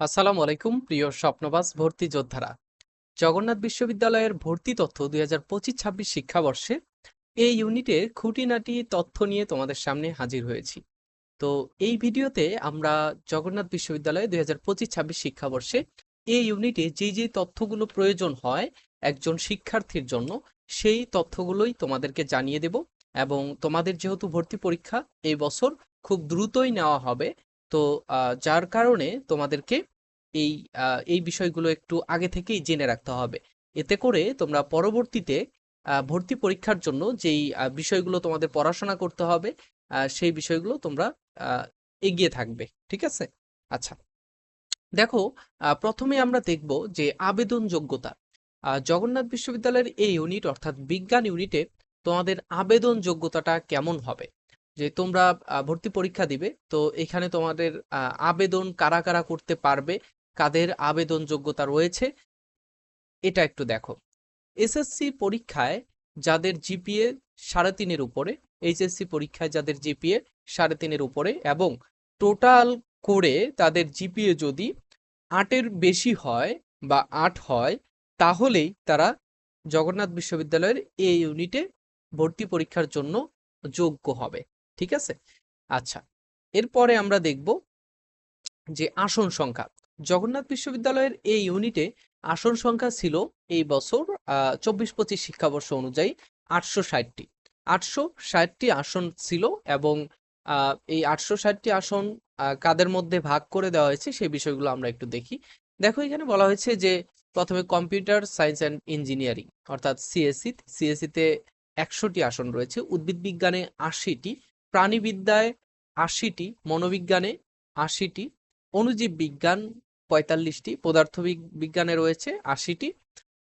আসসালামু আলাইকুম, প্রিয় স্বপ্নবাস ভর্তি যোদ্ধারা। জগন্নাথ বিশ্ববিদ্যালয়ের ভর্তি তথ্য দুই হাজার পঁচিশ ছাব্বিশ শিক্ষাবর্ষে এই ইউনিটের খুঁটিনাটি তথ্য নিয়ে তোমাদের সামনে হাজির হয়েছি। তো এই ভিডিওতে আমরা জগন্নাথ বিশ্ববিদ্যালয়ে দুই হাজার পঁচিশ ছাব্বিশ শিক্ষাবর্ষে এই ইউনিটে যে যে তথ্যগুলো প্রয়োজন হয় একজন শিক্ষার্থীর জন্য, সেই তথ্যগুলোই তোমাদেরকে জানিয়ে দেব এবং তোমাদের যেহেতু ভর্তি পরীক্ষা, এই বছর খুব দ্রুতই নেওয়া হবে তো যার কারণে তোমাদেরকে এই এই বিষয়গুলো একটু আগে থেকেই জেনে রাখতে হবে। এতে করে তোমরা পরবর্তীতে ভর্তি পরীক্ষার জন্য যেই বিষয়গুলো তোমাদের পড়াশোনা করতে হবে সেই বিষয়গুলো তোমরা এগিয়ে থাকবে। ঠিক আছে? আচ্ছা। দেখো প্রথমে আমরা দেখব যে আবেদন যোগ্যতা জগন্নাথ বিশ্ববিদ্যালয়ের এই ইউনিট অর্থাৎ বিজ্ঞান ইউনিটে তোমাদের আবেদন যোগ্যতাটা কেমন হবে? যে তোমরা ভর্তি পরীক্ষা দিবে। তো এখানে তোমাদের আবেদন কারা কারা করতে পারবে, কাদের আবেদন যোগ্যতা রয়েছে, এটা একটু দেখো। এসএসসি পরীক্ষায় যাদের জিপিএ সাড়ে তিনের উপরে, এইচএসসি পরীক্ষায় যাদের জিপিএ সাড়ে তিনের উপরে এবং টোটাল করে তাদের জিপিএ যদি আটের বেশি হয় বা আট হয়, তাহলেই তারা জগন্নাথ বিশ্ববিদ্যালয়ের এই ইউনিটে ভর্তি পরীক্ষার জন্য যোগ্য হবে। ঠিক আছে? আচ্ছা এরপরে আমরা দেখব যে আসন সংখ্যা। জগন্নাথ বিশ্ববিদ্যালয়ের এই ইউনিটে আসন সংখ্যা ছিল এই বছর চব্বিশ পঁচিশ শিক্ষাবর্ষ অনুযায়ী আটশো ষাটটি। আটশো ষাটটি আসন ছিল এবং এই আটশো ষাটটি আসন কাদের মধ্যে ভাগ করে দেওয়া হয়েছে সেই বিষয়গুলো আমরা একটু দেখি। দেখো এখানে বলা হয়েছে যে প্রথমে কম্পিউটার সায়েন্স অ্যান্ড ইঞ্জিনিয়ারিং, অর্থাৎ সিএসসি সিএসসিতে একশোটি আসন রয়েছে, উদ্ভিদ বিজ্ঞানে আশিটি প্রাণীবিদ্যায় আশিটি, মনোবিজ্ঞানে আশিটি অণুজীব বিজ্ঞান পঁয়তাল্লিশটি পদার্থ বিজ্ঞানে রয়েছে আশিটি,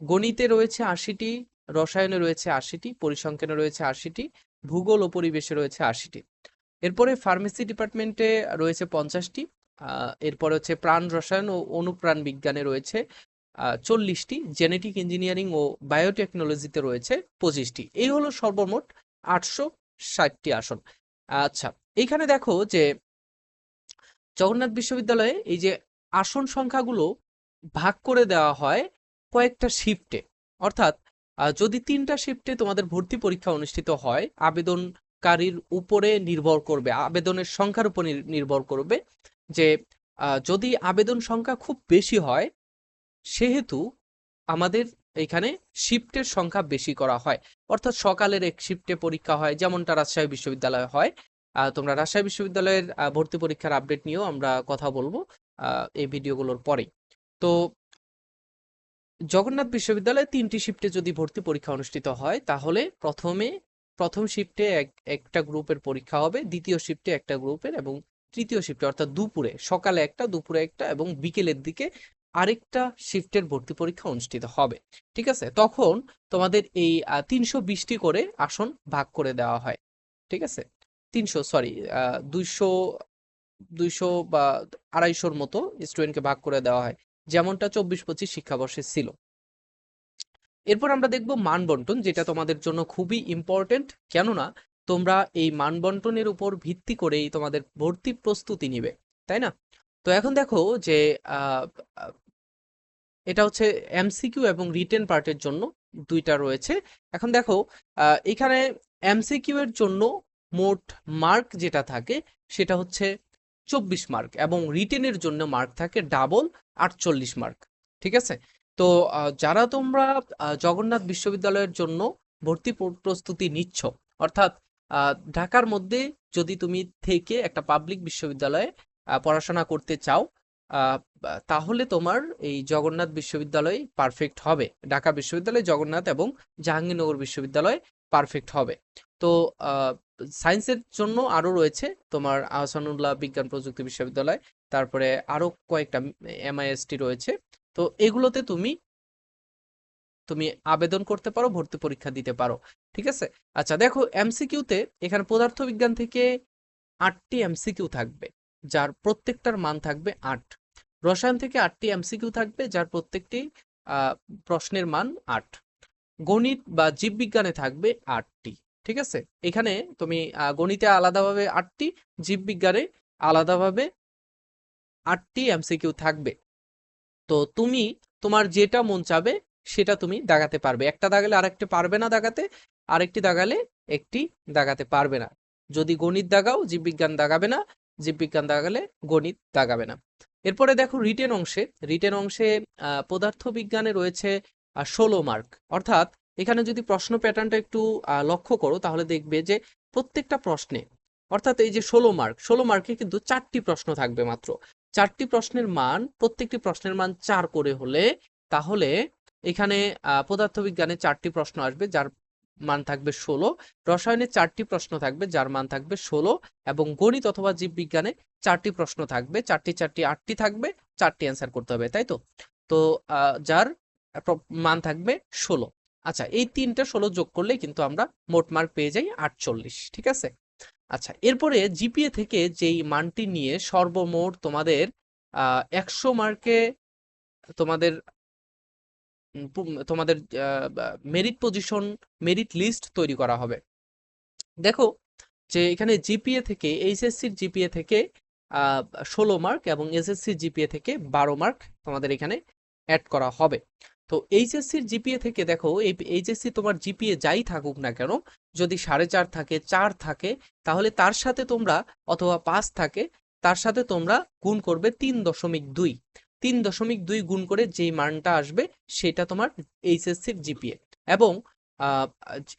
গণিতে রয়েছে আশিটি, রসায়নে রয়েছে আশিটি, পরিসংখ্যানে রয়েছে আশিটি, ভূগোল ও পরিবেশে রয়েছে আশিটি। এরপরে ফার্মেসি ডিপার্টমেন্টে রয়েছে পঞ্চাশটি এরপরে হচ্ছে প্রাণ রসায়ন ও অনুপ্রাণ বিজ্ঞানে রয়েছে চল্লিশটি, জেনেটিক ইঞ্জিনিয়ারিং ও বায়োটেকনোলজিতে রয়েছে পঁচিশটি। এই হলো সর্বমোট আটশো ষাটটি আসন। আচ্ছা এইখানে দেখো যে জগন্নাথ বিশ্ববিদ্যালয়ে এই যে আসন সংখ্যাগুলো ভাগ করে দেওয়া হয় কয়েকটা শিফটে অর্থাৎ যদি তিনটা শিফটে তোমাদের ভর্তি পরীক্ষা অনুষ্ঠিত হয়, আবেদনকারীর উপরে নির্ভর করবে, আবেদনের সংখ্যার উপর নির্ভর করবে যে যদি আবেদন সংখ্যা খুব বেশি হয়, সেহেতু আমাদের এখানে শিফটের সংখ্যা বেশি করা হয়। অর্থাৎ সকালের এক শিফটে পরীক্ষা হয়, যেমনটা রাজশাহী বিশ্ববিদ্যালয়ে হয়। তোমরা রাজশাহী বিশ্ববিদ্যালয়ের ভর্তি পরীক্ষার আপডেট নিয়েও আমরা কথা বলব এই ভিডিওগুলোর পরেই। তো জগন্নাথ বিশ্ববিদ্যালয়ে তিনটি শিফটে যদি ভর্তি পরীক্ষা অনুষ্ঠিত হয়, তাহলে প্রথমে, প্রথম শিফটে এক, একটা গ্রুপের পরীক্ষা হবে, দ্বিতীয় শিফটে একটা গ্রুপের এবং তৃতীয় শিফটে অর্থাৎ দুপুরে, সকালে একটা, দুপুরে একটা এবং বিকেলের দিকে আরেকটা শিফটের ভর্তি পরীক্ষা অনুষ্ঠিত হবে। ঠিক আছে? তখন তোমাদের এই তিনশো বিশটি করে আসন ভাগ করে দেওয়া হয়। ঠিক আছে? তিনশো সরি দুইশো দুইশো বা আড়াইশোর মতো স্টুডেন্টকে ভাগ করে দেওয়া হয়। যেমনটা চব্বিশ পঁচিশ শিক্ষাবর্ষে ছিল। এরপর আমরা দেখব মান বন্টন যেটা তোমাদের জন্য খুবই ইম্পর্টেন্ট কেননা, তোমরা এই মান বন্টনের উপর ভিত্তি করেই তোমাদের ভর্তি প্রস্তুতি নিবে। তাই না? তো এখন দেখো যে এটা হচ্ছে এমসিকিউ এবং রিটেন পার্টের জন্য দুইটা রয়েছে। এখন দেখো এখানে এমসিকিউ এর জন্য মোট মার্ক যেটা থাকে সেটা হচ্ছে চব্বিশ মার্ক এবং রিটেনের জন্য মার্ক থাকে ডাবল আটচল্লিশ মার্ক ঠিক আছে? তো যারা তোমরা জগন্নাথ বিশ্ববিদ্যালয়ের জন্য ভর্তি প্রস্তুতি নিচ্ছ, অর্থাৎ ঢাকার মধ্যে যদি তুমি থেকে একটা পাবলিক বিশ্ববিদ্যালয়ে পড়াশোনা করতে চাও তাহলে তোমার এই জগন্নাথ বিশ্ববিদ্যালয় পারফেক্ট হবে। ঢাকা বিশ্ববিদ্যালয়, জগন্নাথ এবং জাহাঙ্গীরনগর বিশ্ববিদ্যালয় পারফেক্ট হবে। তো সায়েন্সের জন্য আরও রয়েছে তোমার আহসানুল্লাহ বিজ্ঞান প্রযুক্তি বিশ্ববিদ্যালয়, তারপরে আরও কয়েকটা এমআইএসটি রয়েছে। তো, এগুলোতে তুমি তুমি আবেদন করতে পারো, ভর্তি পরীক্ষা দিতে পারো। ঠিক আছে? আচ্ছা দেখো এমসিকিউতে এখানে পদার্থবিজ্ঞান থেকে আটটি এমসিকিউ থাকবে। যার প্রত্যেকটার মান থাকবে আট। রসায়ন থেকে আটটি এমসিকিউ থাকবে, যার প্রত্যেকটি প্রশ্নের মান আট। গণিত বা জীববিজ্ঞানে থাকবে আটটি, ঠিক আছে? এখানে তুমি গণিতে আলাদাভাবে আটটি, জীববিজ্ঞানে আলাদাভাবে আটটি এমসিকিউ থাকবে। তো তুমি, তোমার যেটা মন চাবে, সেটা তুমি দাগাতে পারবে। একটা দাগালে আরেকটি পারবে না দাগাতে, আরেকটি দাগালে একটি দাগাতে পারবে না। যদি গণিত দাগাও, জীববিজ্ঞান দাগাবে না জীববিজ্ঞান দাগালে গণিত দাগাবে না। এরপরে দেখো রিটেন অংশে রিটেন অংশে পদার্থবিজ্ঞানে রয়েছে ষোলো মার্ক। অর্থাৎ এখানে যদি প্রশ্ন প্যাটার্নটা একটু লক্ষ্য করো তাহলে দেখবে যে প্রত্যেকটা প্রশ্নে, অর্থাৎ এই যে ষোলো মার্ক, ষোলো মার্কে কিন্তু চারটি প্রশ্ন থাকবে মাত্র। চারটি প্রশ্নের মান, প্রত্যেকটি প্রশ্নের মান চার করে হলে তাহলে এখানে পদার্থবিজ্ঞানে চারটি প্রশ্ন আসবে, যার মান থাকবে ষোলো। রসায়নে চারটি প্রশ্ন থাকবে, যার মান থাকবে ষোলো। এবং গণিত অথবা জীববিজ্ঞানে চারটি প্রশ্ন থাকবে, চারটি চারটি, আটটি থাকবে, চারটি অ্যান্সার করতে হবে, তাই তো? তো যার মান থাকবে ষোলো। আচ্ছা এই তিনটা ষোলো যোগ করলে কিন্তু আমরা মোট মার্ক পেয়ে যাই আটচল্লিশ, ঠিক আছে? আচ্ছা এরপরে জিপিএ থেকে যেই মানটি নিয়ে সর্বমোট তোমাদের একশো মার্কে তোমাদের তোমাদের মেরিট পজিশন মেরিট লিস্ট তৈরি করা হবে। দেখো যে এখানে জিপিএ থেকে এইচএসসির জিপিএ থেকে ষোলো মার্ক এবং এসএসসির জিপিএ থেকে বারো মার্ক তোমাদের এখানে অ্যাড করা হবে। তো এইচএসসির জিপিএ থেকে দেখো, এই এইচএসসি তোমার জিপিএ যাই থাকুক না কেন, যদি সাড়ে চার থাকে চার থাকে, তাহলে তার সাথে তোমরা অথবা পাঁচ থাকে, তার সাথে তোমরা গুণ করবে তিন দশমিক দুই। তিন দশমিক দুই গুণ করে যেই মানটা আসবে সেটা তোমার এইচএসসির জিপিএ। এবং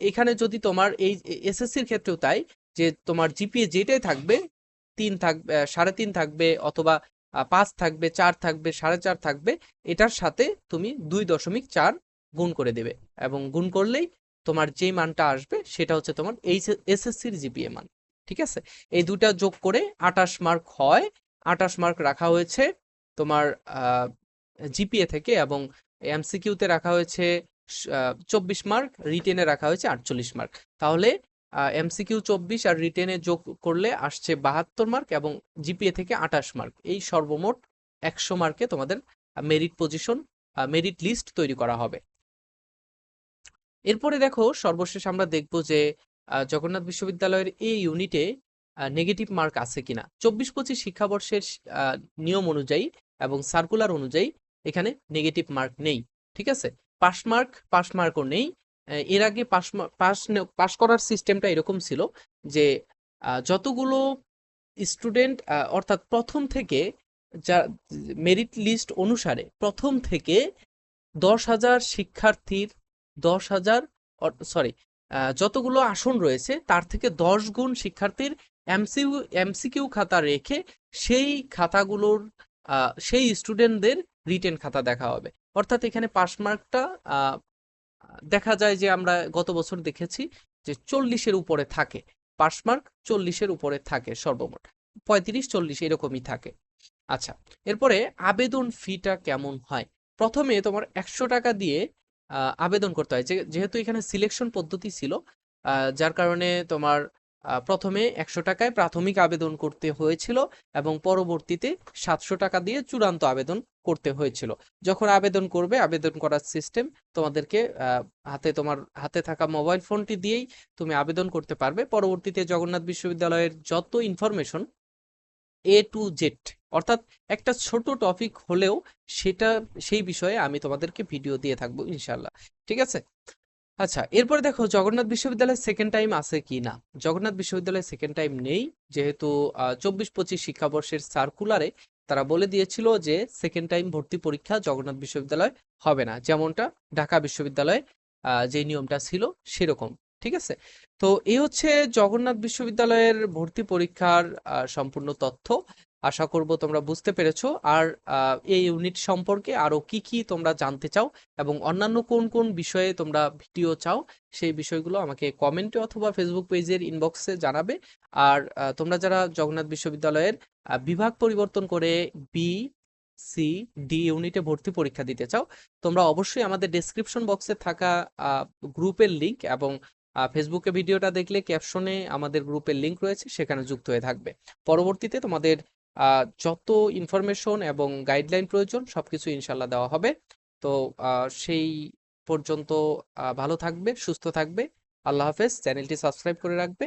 এখানে যদি তোমার এই এসএসসির ক্ষেত্রেও তাই যে তোমার জিপিএ যেটাই থাকবে, তিন থাকবে সাড়ে তিন থাকবে অথবা পাঁচ থাকবে, চার থাকবে, সাড়ে চার থাকবে, এটার সাথে তুমি দুই দশমিক চার গুণ করে দেবে। এবং গুণ করলেই তোমার যেই মানটা আসবে সেটা হচ্ছে তোমার এইচ, এসএসসির জিপিএ মান। ঠিক আছে? এই দুটা যোগ করে আটাশ মার্ক হয়। আটাশ মার্ক রাখা হয়েছে তোমার জিপিএ থেকে এবং এমসিকিউতে রাখা হয়েছে চব্বিশ মার্ক, রিটেনে রাখা হয়েছে আটচল্লিশ মার্ক। তাহলে এমসিকিউ চব্বিশ আর রিটেনে যোগ করলে আসছে বাহাত্তর মার্ক এবং জিপিএ থেকে আটাশ মার্ক। এই সর্বমোট একশো মার্কে তোমাদের মেরিট পজিশন মেরিট লিস্ট তৈরি করা হবে। এরপরে দেখো, সর্বশেষ আমরা দেখব যে জগন্নাথ বিশ্ববিদ্যালয়ের এই ইউনিটে নেগেটিভ মার্ক আছে কিনা। চব্বিশ পঁচিশ শিক্ষাবর্ষের নিয়ম অনুযায়ী এবং সার্কুলার অনুযায়ী এখানে নেগেটিভ মার্ক নেই, ঠিক আছে? পাস মার্ক পাস মার্কও নেই। এর আগে পাস পাস পাস করার সিস্টেমটা এরকম ছিল যে যতগুলো স্টুডেন্ট অর্থাৎ প্রথম থেকে যা মেরিট লিস্ট অনুসারে প্রথম থেকে দশ হাজার শিক্ষার্থীর, দশ হাজার সরি যতগুলো আসন রয়েছে তার থেকে দশ গুণ শিক্ষার্থীর এমসিউ এমসিকিউ খাতা রেখে সেই খাতাগুলোর সেই স্টুডেন্টদের রিটেন খাতা দেখা হবে। অর্থাৎ এখানে পাস মার্কটা দেখা যায় যে আমরা গত বছর দেখেছি যে চল্লিশের উপরে থাকে। পাস মার্ক চল্লিশের উপরে থাকে সর্বমোট। পঁয়ত্রিশ, চল্লিশ এরকমই থাকে। আচ্ছা এরপরে আবেদন ফিটা কেমন হয়? প্রথমে তোমার একশো টাকা দিয়ে আবেদন করতে হয়। যেহেতু এখানে সিলেকশন পদ্ধতি ছিল যার কারণে তোমার প্রথমে একশো টাকায় প্রাথমিক আবেদন করতে হয়েছিল এবং পরবর্তীতে সাতশো টাকা দিয়ে চূড়ান্ত আবেদন করতে হয়েছিল। যখন আবেদন করবে, আবেদন করার সিস্টেম তোমাদেরকে হাতে তোমার, হাতে থাকা মোবাইল ফোনটি দিয়েই তুমি আবেদন করতে পারবে। পরবর্তীতে জগন্নাথ বিশ্ববিদ্যালয়ের যত ইনফরমেশন এ টু জেড অর্থাৎ একটা ছোট টপিক হলেও সেটা, সেই বিষয়ে আমি তোমাদেরকে ভিডিও দিয়ে থাকব ইনশাল্লাহ ঠিক আছে? আচ্ছা এরপরে দেখো জগন্নাথ বিশ্ববিদ্যালয়ে সেকেন্ড টাইম আছে কি না? জগন্নাথ বিশ্ববিদ্যালয়ে সেকেন্ড টাইম নেই, যেহেতু চব্বিশ পঁচিশ শিক্ষাবর্ষের সার্কুলারে তারা বলে দিয়েছিল যে সেকেন্ড টাইম ভর্তি পরীক্ষা জগন্নাথ বিশ্ববিদ্যালয় হবে না। যেমনটা ঢাকা বিশ্ববিদ্যালয়ে যে নিয়মটা ছিল সেরকম, ঠিক আছে? তো এই হচ্ছে জগন্নাথ বিশ্ববিদ্যালয়ের ভর্তি পরীক্ষার সম্পূর্ণ তথ্য। আশা করব তোমরা বুঝতে পেরেছ। আর এই ইউনিট সম্পর্কে আরও কি কি তোমরা জানতে চাও এবং অন্যান্য কোন কোন বিষয়ে তোমরা ভিডিও চাও, সেই বিষয়গুলো আমাকে কমেন্টে অথবা ফেসবুক পেজের ইনবক্সে জানাবে। আর তোমরা যারা জগন্নাথ বিশ্ববিদ্যালয়ের বিভাগ পরিবর্তন করে বি সি ডি ইউনিটে ভর্তি পরীক্ষা দিতে চাও, তোমরা অবশ্যই আমাদের ডেসক্রিপশন বক্সে থাকা গ্রুপের লিংক এবং ফেসবুকে ভিডিওটা দেখলে ক্যাপশনে আমাদের গ্রুপের লিংক রয়েছে, সেখানে যুক্ত হয়ে থাকবে। পরবর্তীতে তোমাদের যত ইনফরমেশন এবং গাইডলাইন প্রয়োজন, সবকিছু ইনশাল্লাহ দেওয়া হবে। তো সেই পর্যন্ত ভালো থাকবে, সুস্থ থাকবে। আল্লাহ হাফেজ। চ্যানেলটি সাবস্ক্রাইব করে রাখবে।